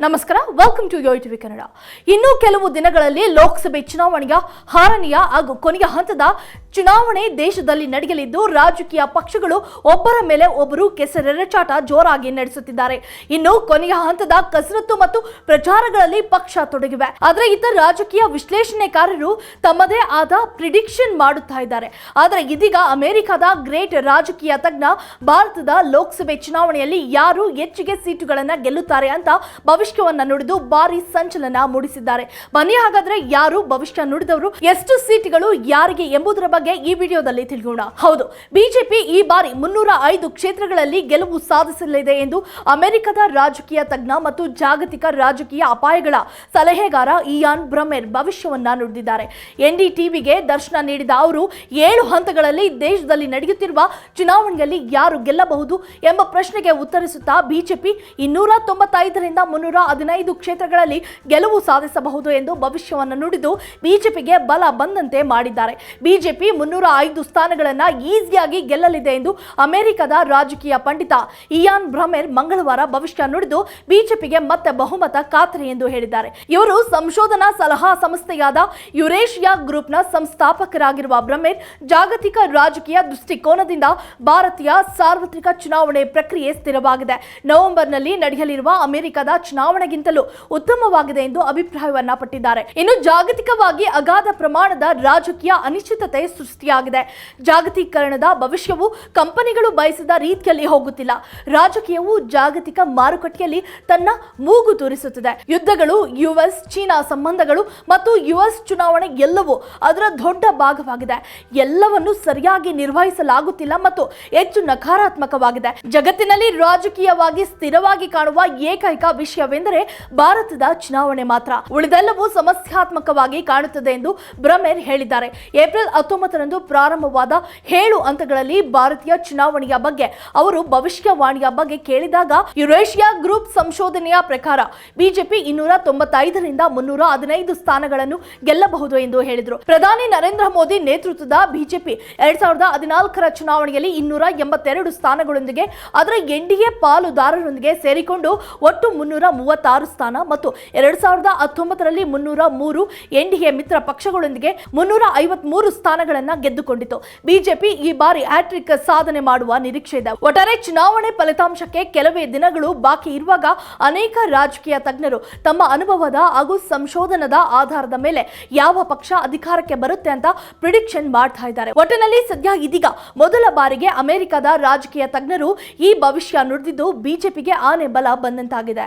ನಮಸ್ಕಾರ welcome to Yo TV Kannada ಇನ್ನು ಕೆಲವು ದಿನಗಳಲ್ಲಿ ಲೋಕಸಭೆ ಚುನಾವಣೆಯ ಆರನೆಯ ಹಾಗೂ ಕೊನೆಯ ಹಂತದ ಚುನಾವಣೆ ದೇಶದಲ್ಲಿ ನಡೆಯಲಿದ್ದು ರಾಜಕೀಯ ಪಕ್ಷಗಳು ಒಬ್ಬರ ಮೇಲೆ ಒಬ್ಬರು ಕೆಸರೆರಚಾಟ ಜೋರಾಗಿ ನಡೆಸುತ್ತಿದ್ದಾರೆ. ಇನ್ನು ಕೊನೆಯ ಹಂತದ ಕಸರತ್ತು ಮತ್ತು ಪ್ರಚಾರಗಳಲ್ಲಿ ಪಕ್ಷ ತೊಡಗಿವೆ. ಆದರೆ ಇತರ ರಾಜಕೀಯ ವಿಶ್ಲೇಷಣೆಕಾರರು ತಮ್ಮದೇ ಆದ ಪ್ರಿಡಿಕ್ಷನ್ ಮಾಡುತ್ತಾ ಇದ್ದಾರೆ. ಆದರೆ ಇದೀಗ ಅಮೆರಿಕದ ಗ್ರೇಟ್ ರಾಜಕೀಯ ತಜ್ಞ ಭಾರತದ ಲೋಕಸಭೆ ಚುನಾವಣೆಯಲ್ಲಿ ಯಾರು ಹೆಚ್ಚಿಗೆ ಸೀಟುಗಳನ್ನ ಗೆಲ್ಲುತ್ತಾರೆ ಅಂತ ಭವಿಷ್ಯವನ್ನ ನುಡಿದು ಭಾರಿ ಸಂಚಲನ ಮೂಡಿಸಿದ್ದಾರೆ. ಬನ್ನಿ ಹಾಗಾದ್ರೆ ಯಾರು ಭವಿಷ್ಯ ನುಡಿದವರು, ಎಷ್ಟು ಸೀಟುಗಳು ಯಾರಿಗೆ ಎಂಬುದರ ಬಗ್ಗೆ ಈ ವಿಡಿಯೋದಲ್ಲಿ ತಿಳಿಯೋಣ. ಹೌದು, ಬಿಜೆಪಿ ಈ ಬಾರಿ ಮುನ್ನೂರ ಐದು ಕ್ಷೇತ್ರಗಳಲ್ಲಿ ಗೆಲುವು ಸಾಧಿಸಲಿದೆ ಎಂದು ಅಮೆರಿಕದ ರಾಜಕೀಯ ತಜ್ಞ ಮತ್ತು ಜಾಗತಿಕ ರಾಜಕೀಯ ಅಪಾಯಗಳ ಸಲಹೆಗಾರ ಇಯಾನ್ ಬ್ರಮೇರ್ ಭವಿಷ್ಯವನ್ನ ನುಡಿದಿದ್ದಾರೆ. ಎನ್ಡಿಟಿವಿಗೆ ದರ್ಶನ ನೀಡಿದ ಅವರು, ಏಳು ಹಂತಗಳಲ್ಲಿ ದೇಶದಲ್ಲಿ ನಡೆಯುತ್ತಿರುವ ಚುನಾವಣೆಯಲ್ಲಿ ಯಾರು ಗೆಲ್ಲಬಹುದು ಎಂಬ ಪ್ರಶ್ನೆಗೆ ಉತ್ತರಿಸುತ್ತಾ ಬಿಜೆಪಿ ಇನ್ನೂರ ತೊಂಬತ್ತೈದರಿಂದ ಮುನ್ನೂರ ಹದಿನೈದು ಕ್ಷೇತ್ರಗಳಲ್ಲಿ ಗೆಲುವು ಸಾಧಿಸಬಹುದು ಎಂದು ಭವಿಷ್ಯವನ್ನು ನುಡಿದು ಬಿಜೆಪಿಗೆ ಬಲ ಬಂದಂತೆ ಮಾಡಿದ್ದಾರೆ. ಬಿಜೆಪಿ ಮುನ್ನೂರ ಐದು ಸ್ಥಾನಗಳನ್ನು ಈಸಿಯಾಗಿ ಗೆಲ್ಲಲಿದೆ ಎಂದು ಅಮೆರಿಕದ ರಾಜಕೀಯ ಪಂಡಿತ ಇಯಾನ್ ಬ್ರಹ್ಮೆಲ್ ಮಂಗಳವಾರ ಭವಿಷ್ಯ ನುಡಿದು ಬಿಜೆಪಿಗೆ ಮತ್ತೆ ಬಹುಮತ ಖಾತ್ರಿ ಎಂದು ಹೇಳಿದ್ದಾರೆ. ಇವರು ಸಂಶೋಧನಾ ಸಲಹಾ ಸಂಸ್ಥೆಯಾದ ಯುರೇಷಿಯಾ ಗ್ರೂಪ್ನ ಸಂಸ್ಥಾಪಕರಾಗಿರುವ ಬ್ರಹ್ಮೇರ್ ಜಾಗತಿಕ ರಾಜಕೀಯ ದೃಷ್ಟಿಕೋನದಿಂದ ಭಾರತೀಯ ಸಾರ್ವತ್ರಿಕ ಚುನಾವಣೆ ಪ್ರಕ್ರಿಯೆ ಸ್ಥಿರವಾಗಿದೆ. ನವೆಂಬರ್ನಲ್ಲಿ ನಡೆಯಲಿರುವ ಅಮೆರಿಕದ ಚುನಾವಣೆಗಿಂತಲೂ ಉತ್ತಮವಾಗಿದೆ ಎಂದು ಅಭಿಪ್ರಾಯವನ್ನ ಪಟ್ಟಿದ್ದಾರೆ. ಇನ್ನು ಜಾಗತಿಕವಾಗಿ ಅಗಾಧ ಪ್ರಮಾಣದ ರಾಜಕೀಯ ಅನಿಶ್ಚಿತತೆ ಸೃಷ್ಟಿಯಾಗಿದೆ. ಜಾಗತೀಕರಣದ ಭವಿಷ್ಯವು ಕಂಪನಿಗಳು ಬಯಸಿದ ರೀತಿಯಲ್ಲಿ ಹೋಗುತ್ತಿಲ್ಲ. ರಾಜಕೀಯವು ಜಾಗತಿಕ ಮಾರುಕಟ್ಟೆಯಲ್ಲಿ ತನ್ನ ಮೂಗು ತೋರಿಸುತ್ತಿದೆ. ಯುದ್ಧಗಳು, ಯುಎಸ್, ಚೀನಾ ಸಂಬಂಧಗಳು ಮತ್ತು ಯುಎಸ್ ಚುನಾವಣೆ ಎಲ್ಲವೂ ಅದರ ದೊಡ್ಡ ಭಾಗವಾಗಿದೆ. ಎಲ್ಲವನ್ನು ಸರಿಯಾಗಿ ನಿರ್ವಹಿಸಲಾಗುತ್ತಿಲ್ಲ ಮತ್ತು ಹೆಚ್ಚು ನಕಾರಾತ್ಮಕವಾಗಿದೆ. ಜಗತ್ತಿನಲ್ಲಿ ರಾಜಕೀಯವಾಗಿ ಸ್ಥಿರವಾಗಿ ಕಾಣುವ ಏಕೈಕ ವಿಷಯವೆಂದರೆ ಭಾರತದ ಚುನಾವಣೆ ಮಾತ್ರ. ಉಳಿದೆಲ್ಲವೂ ಸಮಸ್ಯಾತ್ಮಕವಾಗಿ ಕಾಣುತ್ತದೆ ಎಂದು ಬ್ರಮೇರ್ ಹೇಳಿದ್ದಾರೆ. ಏಪ್ರಿಲ್ ಹತ್ತೊಂಬತ್ತರಂದು ಪ್ರಾರಂಭವಾದ ಏಳು ಹಂತಗಳಲ್ಲಿ ಭಾರತೀಯ ಚುನಾವಣೆಯ ಬಗ್ಗೆ ಅವರು ಭವಿಷ್ಯವಾಣಿಯ ಬಗ್ಗೆ ಕೇಳಿದಾಗ ಯುರೇಷಿಯಾ ಗ್ರೂಪ್ ಸಂಶೋಧನೆಯ ಪ್ರಕಾರ ಬಿಜೆಪಿ ಇನ್ನೂರ ತೊಂಬತ್ತೈದರಿಂದ ಮುನ್ನೂರ ಹದಿನೈದು ಸ್ಥಾನಗಳನ್ನು ಗೆಲ್ಲಬಹುದು ಎಂದು ಹೇಳಿದರು. ಪ್ರಧಾನಿ ನರೇಂದ್ರ ಮೋದಿ ನೇತೃತ್ವದ ಬಿಜೆಪಿ ಎರಡ್ ಸಾವಿರದ ಹದಿನಾಲ್ಕರ ಚುನಾವಣೆಯಲ್ಲಿ ಇನ್ನೂರ ಎಂಬತ್ತೆರಡು ಸ್ಥಾನಗಳೊಂದಿಗೆ, ಅದರ ಎನ್ಡಿಎ ಪಾಲುದಾರರೊಂದಿಗೆ ಸೇರಿಕೊಂಡು ಒಟ್ಟು ಮುನ್ನೂರ ಮೂವತ್ತಾರು ಸ್ಥಾನ ಮತ್ತು ಎರಡ್ ಸಾವಿರದ ಹತ್ತೊಂಬತ್ತರಲ್ಲಿ ಮುನ್ನೂರ ಮೂರು ಎನ್ಡಿಎ ಮಿತ್ರ ಪಕ್ಷಗಳೊಂದಿಗೆ ಮುನ್ನೂರ ಐವತ್ಮೂರು ಸ್ಥಾನಗಳನ್ನ ಗೆದ್ದುಕೊಂಡಿತು. ಬಿಜೆಪಿ ಈ ಬಾರಿ ಹ್ಯಾಟ್ರಿಕ್ ಸಾಧನೆ ಮಾಡುವ ನಿರೀಕ್ಷೆ ಇದೆ. ಒಟ್ಟಾರೆ ಚುನಾವಣೆ ಫಲಿತಾಂಶಕ್ಕೆ ಕೆಲವೇ ದಿನಗಳು ಬಾಕಿ ಇರುವಾಗ ಅನೇಕ ರಾಜಕೀಯ ತಜ್ಞರು ತಮ್ಮ ಅನುಭವದ ಹಾಗೂ ಸಂಶೋಧನದ ಆಧಾರದ ಮೇಲೆ ಯಾವ ಪಕ್ಷ ಅಧಿಕಾರಕ್ಕೆ ಬರುತ್ತೆ ಅಂತ ಪ್ರಿಡಿಕ್ಷನ್ ಮಾಡ್ತಾ ಇದ್ದಾರೆ. ಒಟ್ಟಿನಲ್ಲಿ ಸದ್ಯ ಇದೀಗ ಮೊದಲ ಬಾರಿಗೆ ಅಮೆರಿಕದ ರಾಜಕೀಯ ತಜ್ಞರು ಈ ಭವಿಷ್ಯ ನುಡಿದಿದ್ದು ಬಿಜೆಪಿಗೆ ಆನೆ ಬಲ ಬಂದಂತಾಗಿದೆ.